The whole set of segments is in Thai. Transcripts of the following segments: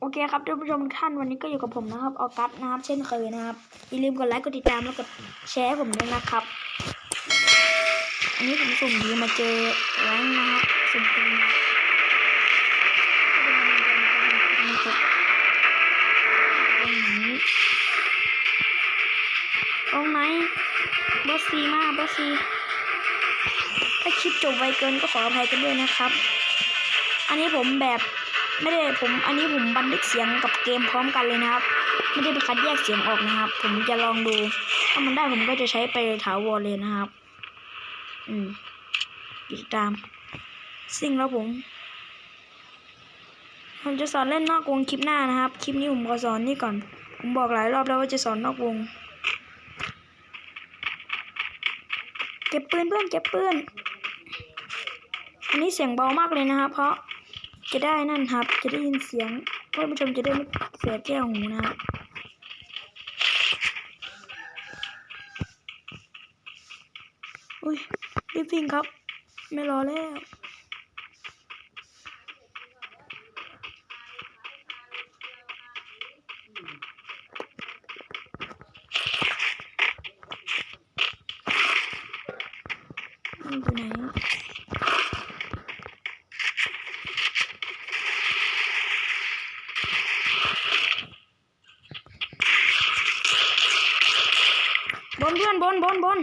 โอเคครับท่านผู้ชมท่านวันนี้ก็อยู่กับผมนะครับออกัสนะครับเช่นเคยนะครับอย่าลืมกดไลค์กดติดตามแล้วกดแชร์ผมด้วยนะครับ อันนี้ผมสุ่มดีมาเจอแรงนะครับสุ่มดีมานะครับตรงนี้ตรงไหนบอร์ซีมากบอร์ซีถ้าคลิปจบไวเกินก็ขออภัยกันด้วยนะครับ อันนี้ผมแบบ ไม่ได้ผมอันนี้ผมบันทึกเสียงกับเกมพร้อมกันเลยนะครับ ไม่ได้ไปคัดแยกเสียงออกนะครับ ผมจะลองดู ถ้ามันได้ผมก็จะใช้ไปถาวรเลยนะครับ อืมติดตามสิ่งแล้วผมผมจะสอนเล่นนอกวงคลิปหน้านะครับ คลิปนี้ผมขอสอนนี่ก่อน ผมบอกหลายรอบแล้วว่าจะสอนนอกวง เก็บปืนเพื่อนเก็บปืน อันนี้เสียงเบามากเลยนะครับ เพราะ จะได้นั่นครับ จะได้ยินเสียงท่านผู้ชมจะได้ไม่เสียแก้วหูนะอุ้ยรีบวิ่งครับ ไม่รอแล้วมันอยู่ไหน บนเพื่อนบนบนบน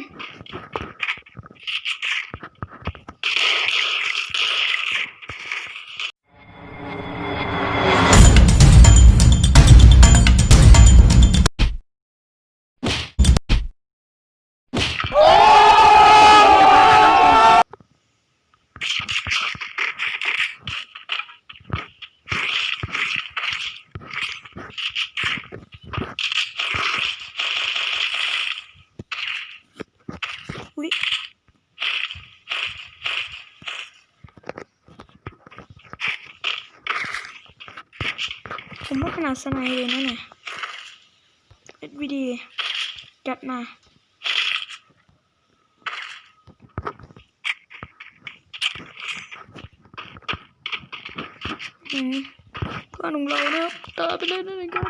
ผมว่าขนาดสไนเลยนะเนี่ยเอ็ดวีดีจัดมาอืมเพื่อนของเราเนี่ยตาไปเลยนั่นเองกัน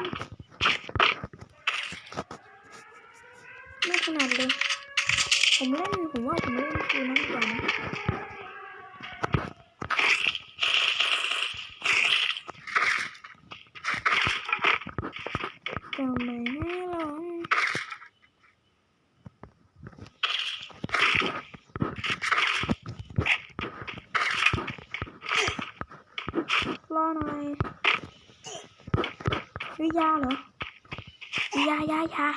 ไม่ขนาดเลย ผมเล่นผมว่าผมเล่นคือนั้นกว่านะจะไม่ให้ลอง รอหน่อยวิยาเหรอ ยายายา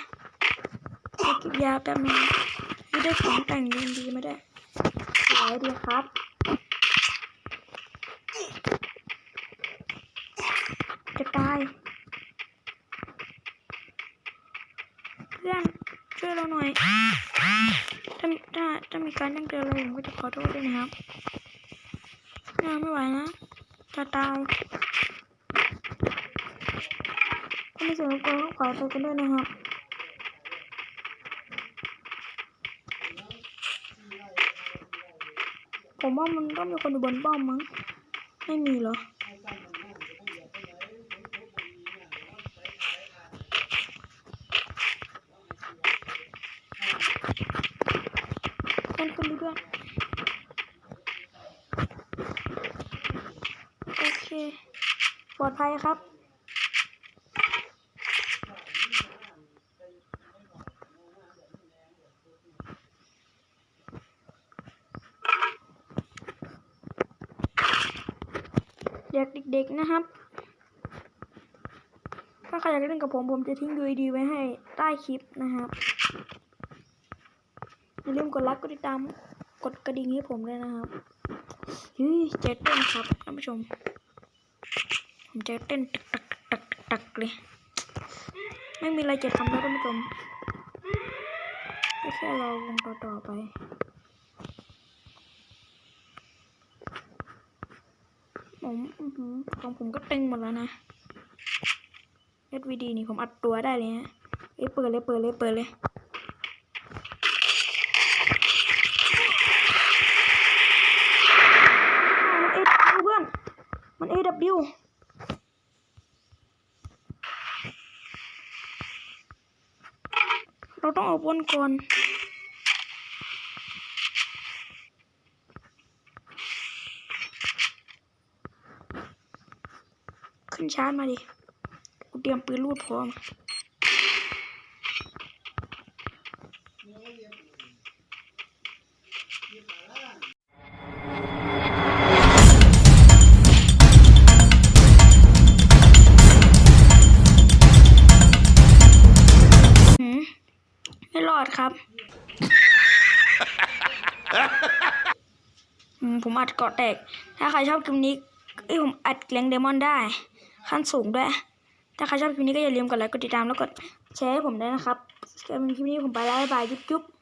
ไปเก็บยาแป๊บนึงไม่ได้ของแต่งดีดีไม่ได้สวยดีครับจะตายเพื่อนช่วยเราหน่อยถ้าถ้าถ้ามีการแจ้งเตือนอะไรผมก็จะขอโทษด้วยนะครับน่าไม่ไหวนะ จะตายถ้าไม่เสียงกวนก็ขอโทษกันด้วยนะครับผมว่ามันต้องมีคนอยู่บนป้อมมั้ง ไม่มีเหรอเป็นคนดูด้วย โอเค ปลอดภัยครับ เด็กเด็กๆนะครับ ถ้าใครอยากเล่นกับผมผมจะทิ้งดูดีไว้ให้ใต้คลิปนะครับอย่าลืมกดไลค์กดติดตามกดกระดิ่งให้ผมด้วยนะครับเฮ้ยใจเต้นครับท่านผู้ชม ผมใจเต้นตักตักตักตักเลย ไม่มีอะไรจะทำแล้วท่านผู้ชมก็แค่รอวงต่อต่อไปผมอื้อหือของผมก็เต็งหมดแล้วนะ SVD นี่ผมอัดตัวได้เลยฮะเอ้เปิดเลยเปิดเลยเปิดเลยมัน AW เพื่อน มัน AW เรา ต้องออกบนก่อนขึ้นชาร์จมาดิกูเตรียมปืนรูดพร้อม ครับ ผมอัดเกาะแตก ถ้าใครชอบคลิปนี้เอ้ยผมอัดแรงเดมอนได้ ขั้นสูงด้วย ถ้าใครชอบคลิปนี้ก็อย่าลืมกดไลค์ กดติดตามแล้วกดแชร์ให้ผมด้วยนะครับสำหรับคลิปนี้ผมไปแล้วบายบยจุ๊บ